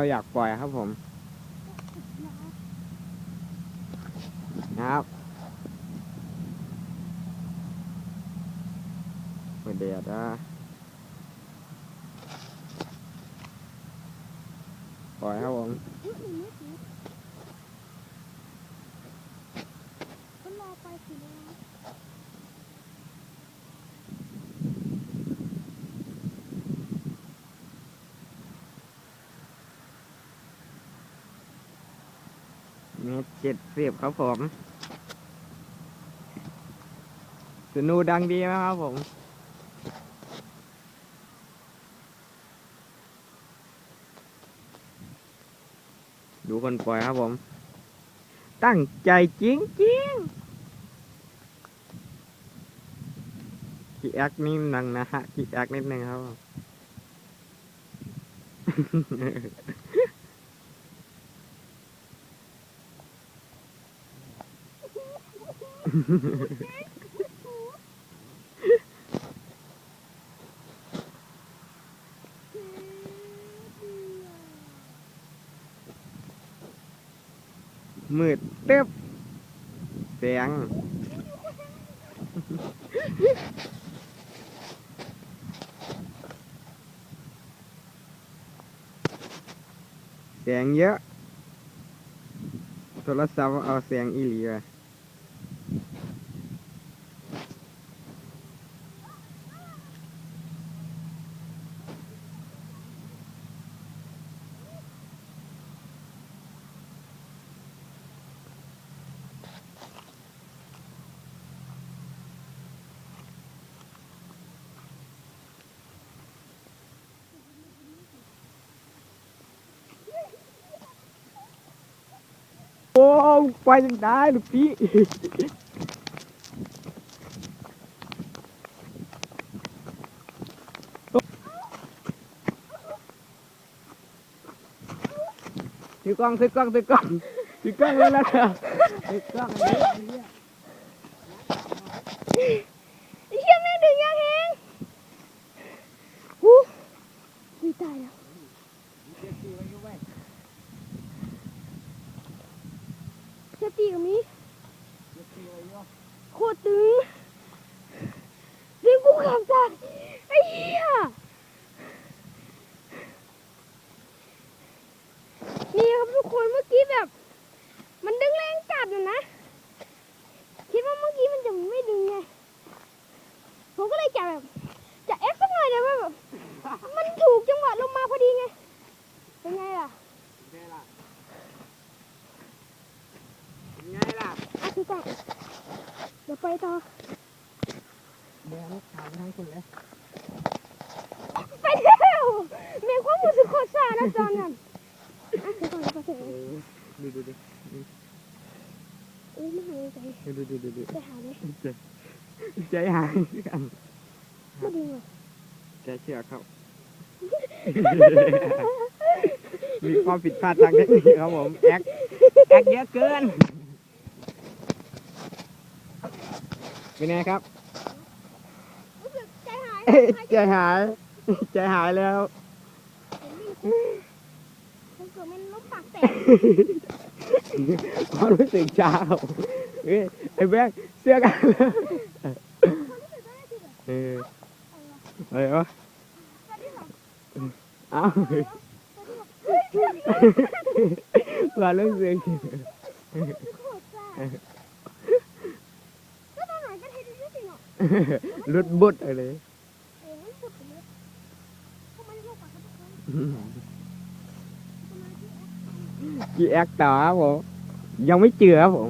เขาอยากปล่อยครับผมนะครับเปิดเดียดนะปล่อยครับผมก็รอไปสินะ เจ็ดสิบครับผมสนูดังดีไหมครับผม ดูคนปล่อยครับผม ตั้งใจจริงจริงขี้แอคนิดนึงนะฮะขี้แอคนิดนึงครับผ มืดตึ๊บเสียงเสียงเยอะ โทรศัพท์เอาเสียงอีหลีไป ไปยังได้ลูกพี่ถือกล้องถือกล้องถือกล้องถือกล้องแล้วนะถือกล้องอันนี้ไอ้เหี้ยแม่งดึงยังแหงหูดีตายแล้ว กี้กับมีโคตรตึงดึงกูขับจากไอ้เหี้ยนี่ครับทุกคนเมื่อกี้แบบ มันดึงแรงจัดนะนะ คิดว่าเมื่อกี้มันจะไม่ดึงไง ผมก็เลยจะแบบ จะเอ็กซ์สักหน่อยแต่ว่าแบบ มันถูกจังหวะลงมาพอดีไง เป็นไงล่ะ ไงล่ะไงล่ะ อะคือก่อนเดี๋ยว ไปต่อเดี๋ยวถามทางคุณเลยไปแล้วมีความรู้สึกโคตรซ่านะตอนนั้นอะคือก่อนแล้วก็เสร็จดูดูดูโอ้ไม่หายใจดูดูดูดูไปหาเลยใจหายกันไม่ดึงหรอกใจเชื่อเขามีความผิดพลาดทางเทคนิคครับผมแอคแอคเยอะเกิน เป็นไงครับรู้สึกใจหายเอ้ยใจหายใจหายแล้วมันเกิดมันล้มปากแตกความรู้สึกเช้าเอ้ยไอ้แบงค์เสื้อกันแล้วเอออะไรวะเอ้าความรู้สึก โคตรซ่าก็ตอนไหนก็เทดี ที่สิเนาะรุดบุดอะไรเอ้ยมันสุดเลยทำไมโลกปากกันทุกคนทำไมที่แอคกี่แอคต่อครับผมยังไม่เจือครับผม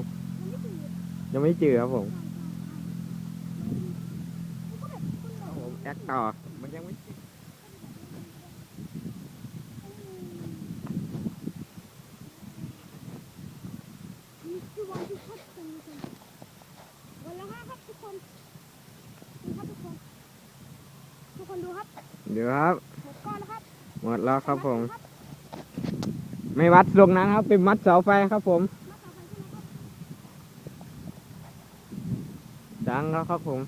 ยังไม่เจือครับผมมันก็แบบคนเราผมแอคต่อมันยังไม่วันละห้าครับทุกคน ทุกคนดูครับ เดี๋ยวครับหมดก้อนแล้วครับ หมดแล้วครับผม ไม่วัดตรงนั้นครับเป็นมัดเสาไฟครับผมมาต่อไปใช่ไหมครับดังแล้วครับผม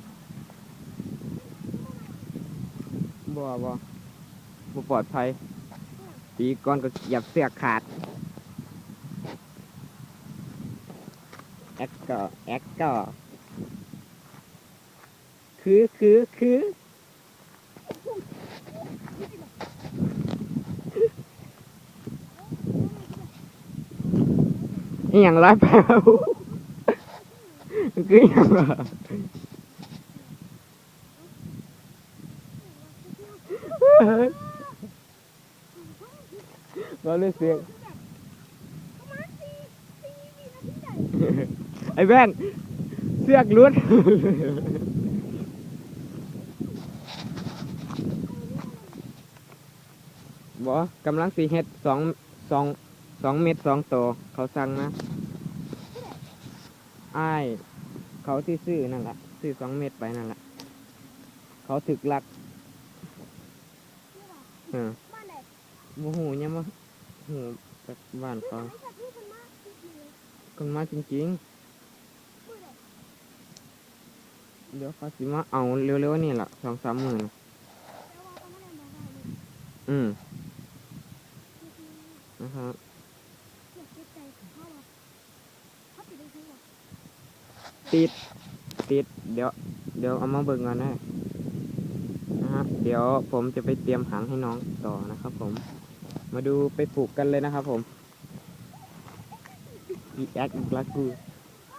บ่บ่บ่ปลอดภัยปีก่อนก็เหยียบเสือกขาดแอคก็แอคก็คือคือคือ อหย่างไรแปลวคืออหย่างไรเราเลยเสียงประมาณสี่สี่วินาทีได้ไอ้แว่นเสือกรุดบ่กำลังสีเฮ็ดสองสอง สองเม็ดสองตัวเขาสั่งนะไอ้เขาที่ซื้อนั่นแหละซื้อสองเม็ดไปนั่นแหละเขาถึกลักเออบ้านไหนโมโหยังมาหูจากบ้านเขาไอ้สัตว์นี่มันมากจริงๆเลยคนมาจริงเลยๆเดี๋ยวเขาสิมาเอาเร็วๆนี่แหละสองสามหมื่นอืมนะครับ เจ็บใจเขาอะเขาติดได้ทั้งหมด ติดติดเดี๋ยว เดี๋ยวเอามาเบิ่งก่อนนะนะฮะเดี๋ยวผมจะไปเตรียมหางให้น้องต่อนะครับผม มาดูไปปลูกกันเลยนะครับผมอีแอคอีกแล้วกูเอ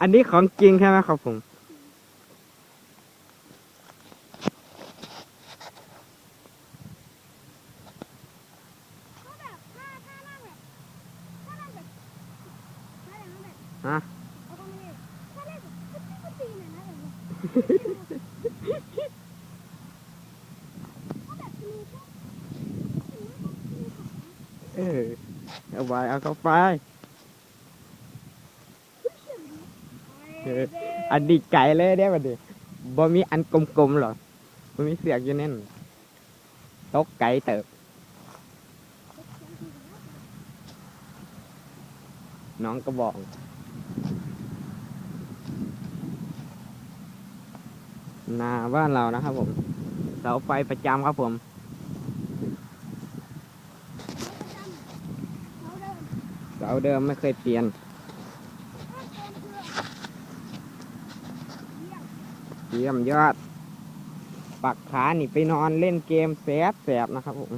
อันนี้ของจริงใช่ไหมครับผม เขาแบบถ้าถ้านั่งแบบถ้านั่งแบบถ้านั่งแบบ ฮะ เอาก็ไม่ได้ถ้าเล่นแบบก็ตีก็ตีหน่อยนะแบบนี้ เออเอาไว้เอาเข้าไปเอออันดีไก่เลยเด้บัดนี้บ่มีอันกลมๆหรอบ่มีเสือกอยู่แน่นตกไก่เติบน้องก็บอก นาบ้านเรานะครับผมเสาไฟประจำครับผมเขาเดินเสาเดิมไม่เคยเปลี่ยนเยี่ยมยอด ปักขานี่ไปนอนเล่นเกมแสบแสบนะครับผม